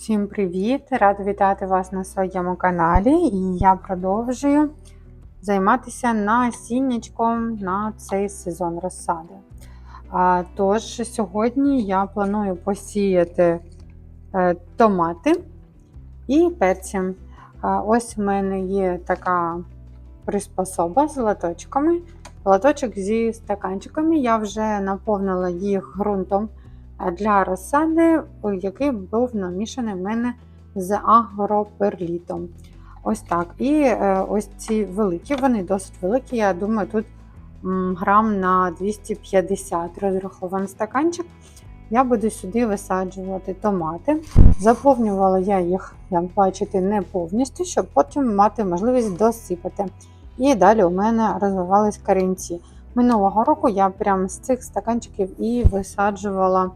Всім привіт! Рада вітати вас на своєму каналі. І я продовжую займатися насіннячком на цей сезон розсади. А, Тож, сьогодні я планую посіяти е, томати і перці. Ось в мене є така приспособа з латочками. Латочок зі стаканчиками. Я вже наповнила їх ґрунтом для розсади, який був намішаний в мене з агроперлітом. Ось так. І е, ось ці великі, вони досить великі. Я думаю, тут грам на 250 розрахований стаканчик. Я буду сюди висаджувати томати. Заповнювала я їх, як бачите, не повністю, щоб потім мати можливість досипати. І далі у мене розвивались корінці. Минулого року я прямо з цих стаканчиків і висаджувала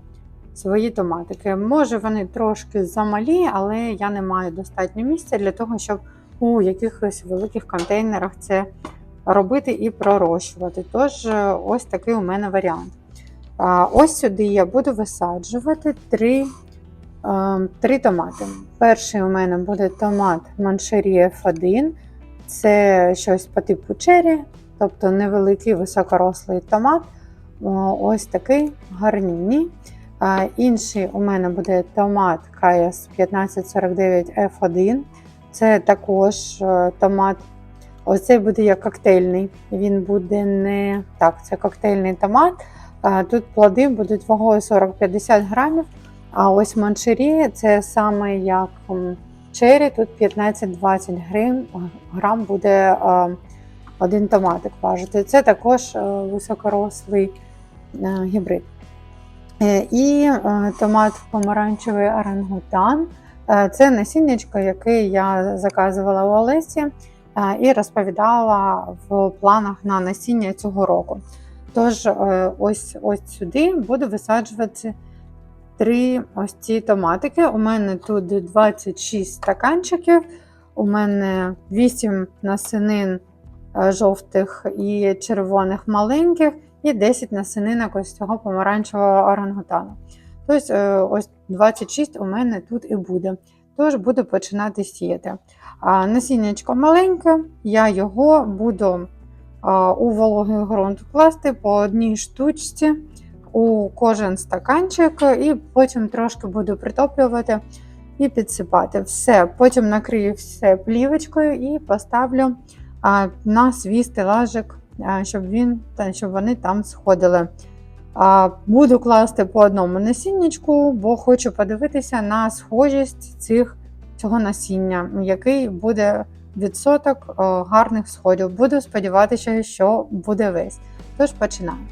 свої томатики. Може, вони трошки замалі, але я не маю достатньо місця для того, щоб у якихось великих контейнерах це робити і пророщувати. Тож, е, ось такий у мене варіант. Ось сюди я буду висаджувати три, е, три томати. Перший у мене буде томат Маншері F1. Це щось по типу чері, тобто невеликий високорослий томат. Ось такий гарнійний. Інший у мене буде томат КС 1549 F1. Це також е, томат. Оцей буде як коктейльний. Він буде не так, це коктейльний томат. Тут плоди будуть вагою 40-50 грамів. А ось манчері це саме як чері, тут 15-20 грам, грам буде один томатик важити. Це також е, високорослий е, гібрид. Е, і томат помаранчевий орангутан. Це насіннячко, яке я заказувала у Олесі і розповідала в планах на насіння цього року. Тож, ось ось сюди буду висаджувати три ось ці томатики. У мене тут 26 стаканчиків, у мене 8 насенин е, жовтих і червоних маленьких, і 10 насининок ось цього помаранчевого орангутану. Тобто, е, ось 26 у мене тут і буде. Тож буду починати сіяти. Насіннячко маленьке, я його буду у вологий ґрунт класти по одній штучці у кожен стаканчик, і потім трошки буду притоплювати і підсипати. Все, потім накрию все плівочкою і поставлю на свій стелажик, щоб він, щоб вони там сходили. Буду класти по одному насіннячку, бо хочу подивитися на схожість цих, цього насіння, який буде відсоток гарних сходів. Буду сподіватися, що буде весь. Тож починаємо.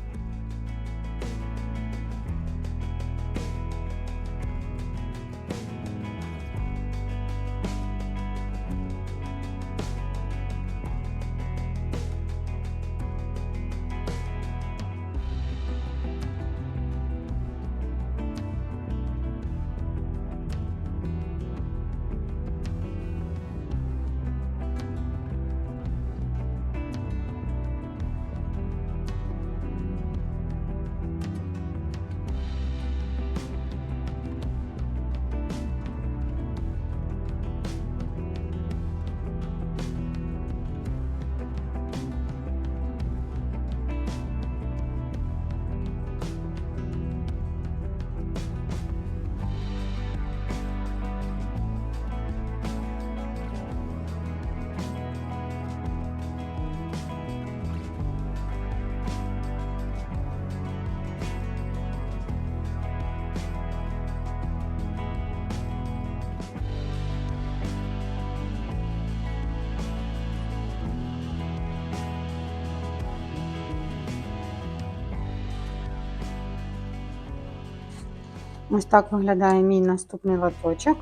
Ось так виглядає мій наступний лоточок.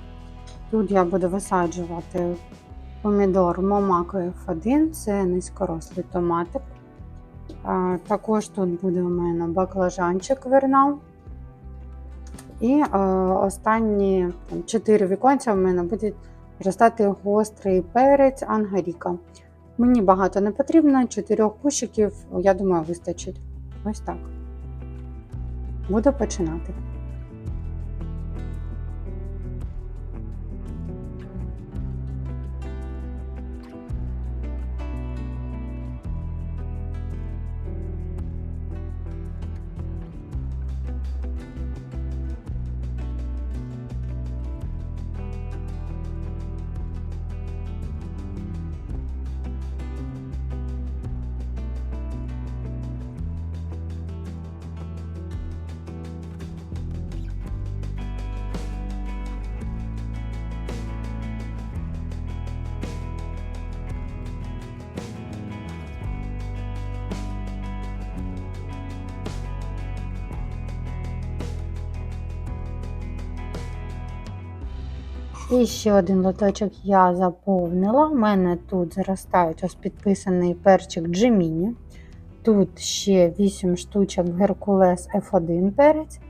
Тут я буду висаджувати помідор Момако F1, це низькорослий томатик. Також тут буде у мене баклажанчик вернал. І останні там, 4 віконця в мене буде зростати гострий перець ангаріка. Мені багато не потрібно, 4 кущиків, я думаю, вистачить. Ось так. Буду починати. І ще один лоточок я заповнила. У мене тут зростають ось підписаний перчик Джеміні. Тут ще 8 штучок Геркулес F1 перець.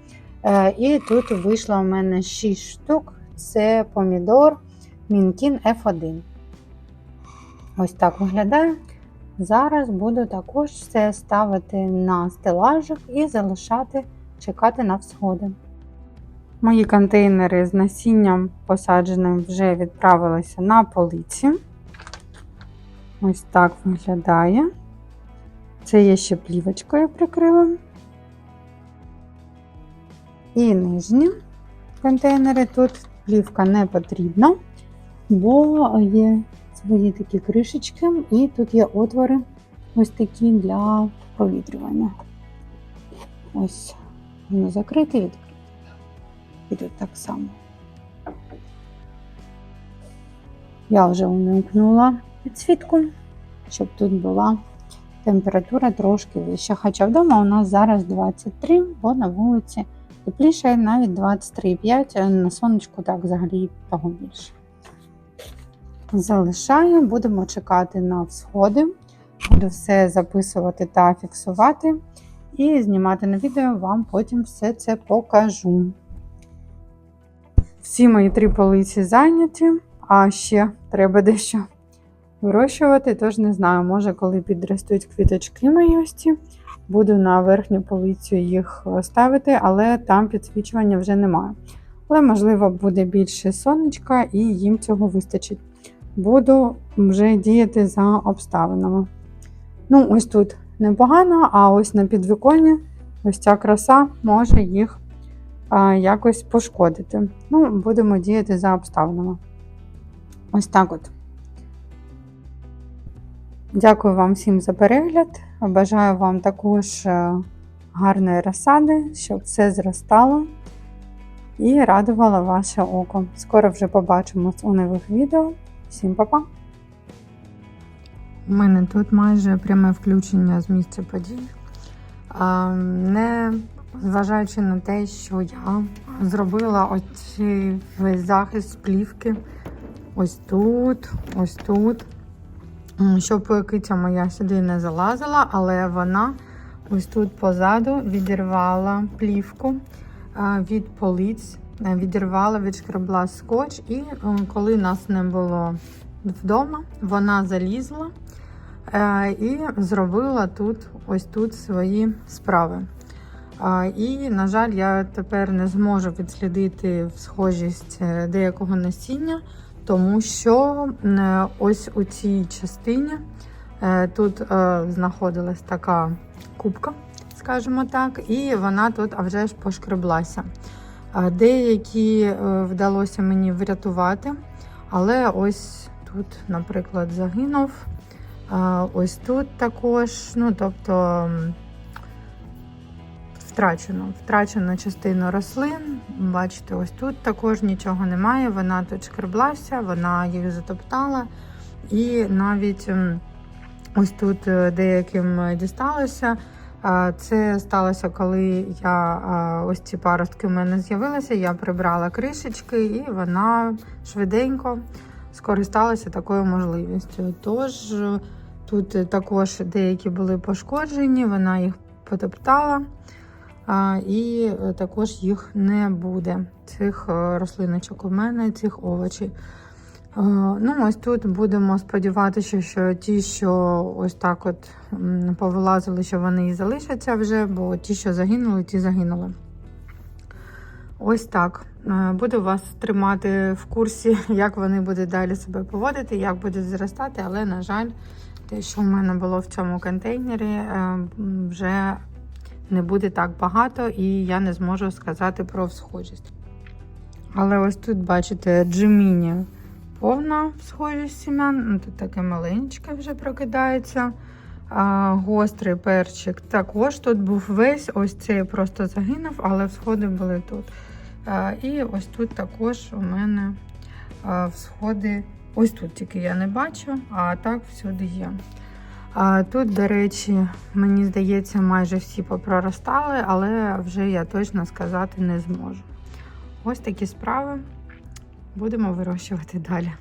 Е, І тут вийшло у мене 6 штук. Це помідор Мінкін F1. Ось так виглядає. Зараз буду також все ставити на стелажик і залишати чекати на всходи. Мої контейнери з насінням посадженим вже відправилися на полиці. Ось так виглядає. Це я ще плівочкою прикрила. І нижні контейнери тут плівка не потрібна, бо є свої такі кришечки, і тут є отвори ось такі для провітрювання. Ось воно закрите відкрите. І так само. Я вже увімкнула підсвітку, щоб тут була температура трошки вища. Хоча вдома у нас зараз 23, бо на вулиці тепліше навіть 23,5, на сонечку так взагалі того більше. Залишаю, будемо чекати на всходи. Буду все записувати та фіксувати. І знімати на відео вам потім все це покажу. Всі мої три полиці зайняті, а ще треба дещо вирощувати, тож не знаю, може, коли підростуть квіточки мої ось буду на верхню полицю їх ставити, але там підсвічування вже немає. Але, можливо, буде більше сонечка і їм цього вистачить. Буду вже діяти за обставинами. Ну, ось тут непогано, а ось на підвіконні ось ця краса може їх якось пошкодити. Ну, будемо діяти за обставинами. Ось так от. Дякую вам всім за перегляд. Бажаю вам також е, гарної розсади, щоб все зростало і радувало ваше око. Скоро вже побачимось у нових відео. Всім па-па! У мене тут майже пряме включення з місця подій. Не зважаючи на те, що я зробила оцей весь захист плівки ось тут, ось тут. Щоб киця моя сюди не залазила, але вона ось тут позаду відірвала плівку від полиць, е, відірвала, відшкребла скотч, і е, коли нас не було вдома, вона залізла е, і зробила тут ось тут свої справи. І, на жаль, я тепер не зможу відслідити схожість е, деякого насіння, тому що е, ось у цій частині е, тут знаходилась така кубка, скажімо так, і вона тут а вже ж пошкреблася. Деякі вдалося мені врятувати, але ось тут, наприклад, загинув. Ось тут також, ну тобто втрачено, втрачено частину рослин. Бачите, ось тут також нічого немає. Вона тут шкреблася, вона їх затоптала. І навіть ось тут е, деяким е, дісталося. Це сталося, коли я ось ці паростки в мене з'явилися. Я прибрала кришечки, і вона швиденько скористалася такою можливістю. Тож е, тут також деякі були пошкоджені, вона їх потоптала, і е, також їх не буде. Цих е, рослиночок у мене, цих овочів. Е, Ну, ось тут будемо сподіватися, що ті, що ось так от повилазили, що вони і залишаться вже, бо ті, що загинули, ті загинули. Ось так. Буду вас тримати в курсі, як вони будуть далі себе поводити, як будуть зростати, але, на жаль, те, що в мене було в цьому контейнері, вже не буде так багато, і я не зможу сказати про схожість. Але ось тут, бачите, джеміні повна схожість сім'ян. Ну, Тут таке маленьке вже прокидається. А, гострий перчик також тут був весь. Ось цей просто загинув, але всходи були тут. А, і ось тут також у мене а, всходи. Ось тут тільки я не бачу, а так всюди є. Тут, до речі, мені здається, майже всі попроростали, але вже я точно сказати не зможу. Ось такі справи. будемо вирощувати далі.